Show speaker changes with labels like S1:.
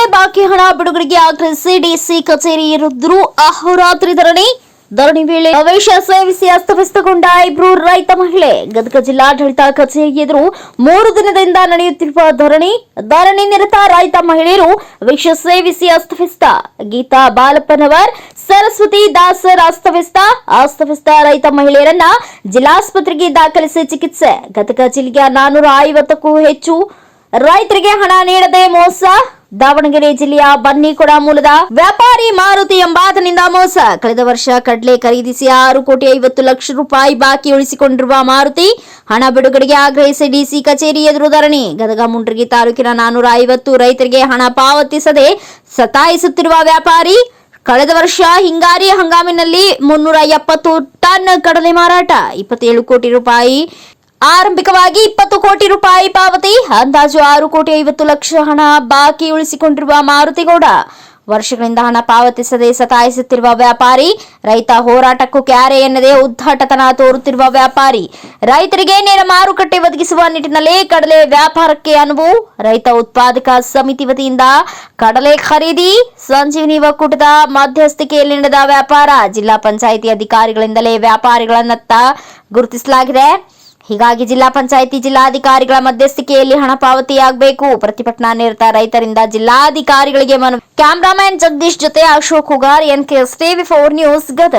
S1: ಕಡಲೆ ಬಾಕಿ ಹಣ ಬಿಡುಗಡೆಗೆ ಆಗ್ರಹಿಸಿ ಡಿಸಿ ಕಚೇರಿ ಇರಿದ್ರು ಅಹೋರಾತ್ರಿ ಧರಣಿ ಧರಣಿ ವೇಳೆ ಪ್ರವೇಶ ಸೇವಿಸಿ ಅಸ್ತವ್ಯಸ್ತಗೊಂಡ ಇಬ್ರು ರೈತ ಮಹಿಳೆ. ಗದಗ ಜಿಲ್ಲಾಡಳಿತ ಕಚೇರಿ ಎದುರು ಮೂರು ದಿನದಿಂದ ನಡೆಯುತ್ತಿರುವ ಧರಣಿ ಧರಣಿ ನಿರತ ರೈತ ಮಹಿಳೆಯರು ವಿಷ ಸೇವಿಸಿ ಅಸ್ತವ್ಯಸ್ತ. ಗೀತಾ ಬಾಲಪ್ಪನವರ್, ಸರಸ್ವತಿ ದಾಸರ್ ಅಸ್ತವ್ಯಸ್ತ. ಅಸ್ತವ್ಯಸ್ತ ರೈತ ಮಹಿಳೆಯರನ್ನ ಜಿಲ್ಲಾಸ್ಪತ್ರೆಗೆ ದಾಖಲಿಸಿ ಚಿಕಿತ್ಸೆ. ಗದಗ ಜಿಲ್ಲೆಯ ನಾನೂರ ಐವತ್ತಕ್ಕೂ ಹೆಚ್ಚು ರೈತರಿಗೆ ಹಣ ನೀಡದೆ ಮೋಸ. ದಾವಣಗೆರೆ ಜಿಲ್ಲೆಯ ಬನ್ನಿಕೊಡ ಮೂಲದ ವ್ಯಾಪಾರಿ ಮಾರುತಿ ಎಂಬಾತನಿಂದ ಮೋಸ. ಕಳೆದ ವರ್ಷ ಕಡಲೆ ಖರೀದಿಸಿ ಆರು ಕೋಟಿ ಐವತ್ತು ಲಕ್ಷ ರೂಪಾಯಿ ಬಾಕಿ ಉಳಿಸಿಕೊಂಡಿರುವ ಮಾರುತಿ, ಹಣ ಬಿಡುಗಡೆಗೆ ಆಗ್ರಹಿಸಿ ಡಿಸಿ ಕಚೇರಿ ಎದುರು ಧರಣಿ. ಗದಗ ಮುಂಡ್ರಿಗಿ ತಾಲೂಕಿನ ನಾನೂರ ಐವತ್ತು ರೈತರಿಗೆ ಹಣ ಪಾವತಿಸದೆ ಸತಾಯಿಸುತ್ತಿರುವ ವ್ಯಾಪಾರಿ, ಕಳೆದ ವರ್ಷ ಹಿಂಗಾರಿ ಹಂಗಾಮಿನಲ್ಲಿ ಮುನ್ನೂರ ಎಪ್ಪತ್ತು ಟನ್ ಕಡಲೆ ಮಾರಾಟ, ಇಪ್ಪತ್ತೇಳು ಕೋಟಿ ರೂಪಾಯಿ ಆರಂಭಿಕವಾಗಿ ಇಪ್ಪತ್ತು ಕೋಟಿ ರೂಪಾಯಿ ಪಾವತಿ, ಅಂದಾಜು ಆರು ಕೋಟಿ ಐವತ್ತು ಲಕ್ಷ ಹಣ ಬಾಕಿ ಉಳಿಸಿಕೊಂಡಿರುವ ಮಾರುತಿಗೌಡ. ವರ್ಷಗಳಿಂದ ಹಣ ಪಾವತಿಸದೆ ಸತಾಯಿಸುತ್ತಿರುವ ವ್ಯಾಪಾರಿ, ರೈತ ಹೋರಾಟಕ್ಕೂ ಕ್ಯಾರೆ ಎನ್ನದೇ ಉದ್ದಾಟತನ ತೋರುತ್ತಿರುವ ವ್ಯಾಪಾರಿ. ರೈತರಿಗೆ ನೇರ ಮಾರುಕಟ್ಟೆ ಒದಗಿಸುವ ನಿಟ್ಟಿನಲ್ಲಿ ಕಡಲೆ ವ್ಯಾಪಾರಕ್ಕೆ ಅನುವು. ರೈತ ಉತ್ಪಾದಕ ಸಮಿತಿ ವತಿಯಿಂದ ಕಡಲೆ ಖರೀದಿ, ಸಂಜೀವಿನಿ ಒಕ್ಕೂಟದ ಮಧ್ಯಸ್ಥಿಕೆಯಲ್ಲಿ ನಡೆದ ವ್ಯಾಪಾರ, ಜಿಲ್ಲಾ ಪಂಚಾಯಿತಿ ಅಧಿಕಾರಿಗಳಿಂದಲೇ ವ್ಯಾಪಾರಿಗಳನ್ನತ್ತ ಗುರುತಿಸಲಾಗಿದೆ. ಹೀಗಾಗಿ ಜಿಲ್ಲಾ ಪಂಚಾಯಿತಿ ಜಿಲ್ಲಾಧಿಕಾರಿಗಳ ಮಧ್ಯಸ್ಥಿಕೆಯಲ್ಲಿ ಹಣ ಪಾವತಿಯಾಗಬೇಕು. ಪ್ರತಿಭಟನಾ ನಿರತ ರೈತರಿಂದ ಜಿಲ್ಲಾಧಿಕಾರಿಗಳಿಗೆ ಮನವಿ. ಕ್ಯಾಮರಾಮನ್ ಜಗದೀಶ್ ಜೊತೆ Ashok Hugar, N TV four news Gadag.